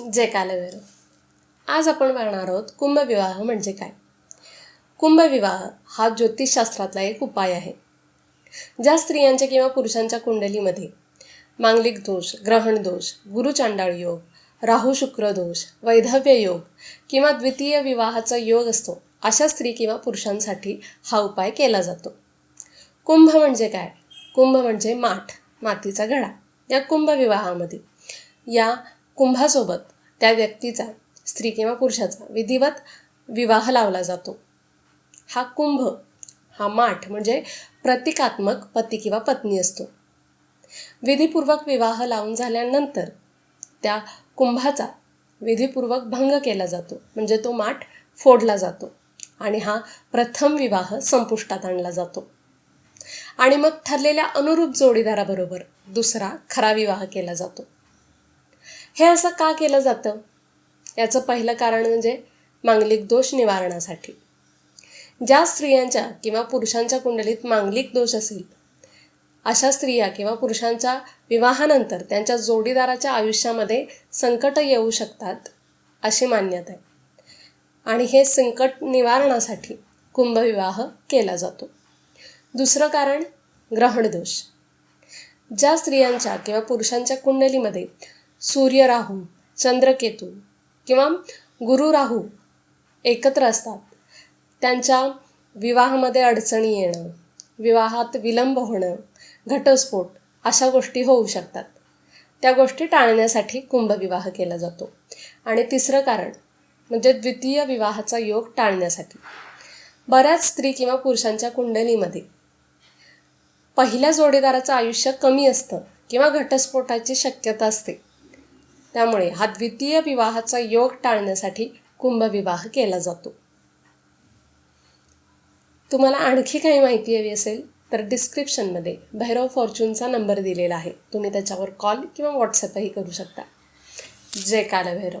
जय कालभैरव आज आपण पाहणार आहोत कुंभविवाह म्हणजे काय? कुंभविवाह हा ज्योतिषशास्त्रातला एक उपाय आहे. ज्या स्त्रियांच्या किंवा पुरुषांच्या कुंडलीमध्ये मांगलिक दोष ग्रहण दोष गुरुचांडाळ योग राहू शुक्र दोष वैधव्य योग किंवा द्वितीय विवाहाचा योग असतो अशा स्त्री किंवा पुरुषांसाठी हा उपाय केला जातो. कुंभ म्हणजे काय? कुंभ म्हणजे माठ मातीचा घडा या कुंभविवाहामध्ये या कुंभासोबत त्या व्यक्तीचा स्त्री किंवा पुरुषाचा विधिवत विवाह लावला जातो. हा कुंभ हा माठ म्हणजे प्रतिकात्मक पती किंवा पत्नी असतो. विधीपूर्वक विवाह लावून झाल्यानंतर त्या कुंभाचा विधीपूर्वक भंग केला जातो. म्हणजे तो माठ फोडला जातो आणि हा प्रथम विवाह संपुष्टात आणला जातो. आणि मग ठरलेल्या अनुरूप जोडीदाराबरोबर दुसरा खरा विवाह केला जातो. हे असं का केलं जातं? याचं पहिलं कारण म्हणजे मांगलिक दोष निवारणासाठी. ज्या स्त्रियांच्या किंवा पुरुषांच्या कुंडलीत मांगलिक दोष असेल अशा स्त्रिया किंवा पुरुषांच्या विवाहानंतर त्यांच्या जोडीदाराच्या आयुष्यामध्ये संकट येऊ शकतात अशी मान्यता आहे. आणि हे संकट निवारणासाठी कुंभविवाह केला जातो. दुसरं कारण ग्रहणदोष ज्या स्त्रियांच्या किंवा पुरुषांच्या कुंडलीमध्ये सूर्य राहू चंद्रकेतू किंवा गुरु राहू एकत्र असतात. त्यांच्या विवाहामध्ये अडचणी येणं विवाहात विलंब होणं घटस्फोट अशा गोष्टी होऊ शकतात. त्या गोष्टी टाळण्यासाठी कुंभविवाह केला जातो. आणि तिसरं कारण म्हणजे द्वितीय विवाहाचा योग टाळण्यासाठी. बऱ्याच स्त्री किंवा पुरुषांच्या कुंडलीमध्ये पहिल्या जोडीदाराचं आयुष्य कमी असतं किंवा घटस्फोटाची शक्यता असते. त्यामुळे हा द्वितीय विवाहाचा योग टाळण्यासाठी कुंभविवाह केला जातो. तुम्हाला आणखी काही माहिती हवी असेल तर डिस्क्रिप्शनमध्ये भैरव फॉर्च्यूनचा नंबर दिलेला आहे. तुम्ही त्याच्यावर कॉल किंवा व्हॉट्सअपही करू शकता. जय कालभैरव.